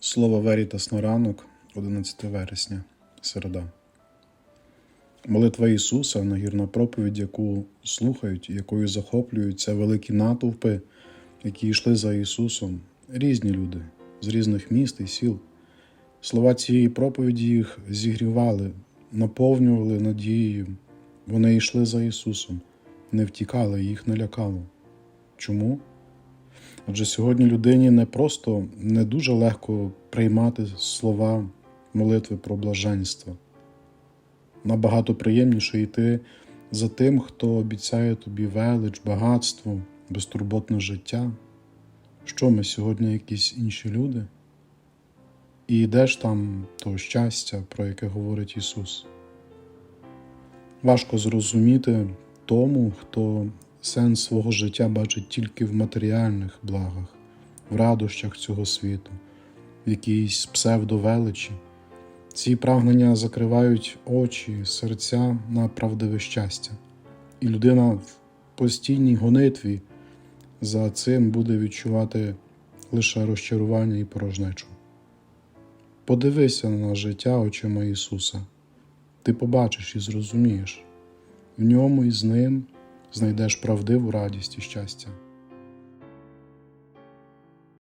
Слово Верітас на ранок, 11 вересня, середа. Молитва Ісуса, нагірна проповідь, яку слухають, і якою захоплюються великі натовпи, які йшли за Ісусом, різні люди з різних міст і сіл. Слова цієї проповіді їх зігрівали, наповнювали надією. Вони йшли за Ісусом, не втікали, їх не лякало. Чому? Адже сьогодні людині не просто не дуже легко приймати слова молитви про блаженство. Набагато приємніше йти за тим, хто обіцяє тобі велич, багатство, безтурботне життя. Що ми сьогодні якісь інші люди? І йдеш там то щастя, про яке говорить Ісус. Важко зрозуміти тому, хто сенс свого життя бачить тільки в матеріальних благах, в радощах цього світу, в якійсь псевдовеличі. Ці прагнення закривають очі, серця на правдиве щастя, і людина в постійній гонитві за цим буде відчувати лише розчарування і порожнечу. Подивися на життя очима Ісуса, ти побачиш і зрозумієш, в ньому і з ним знайдеш правдиву радість і щастя.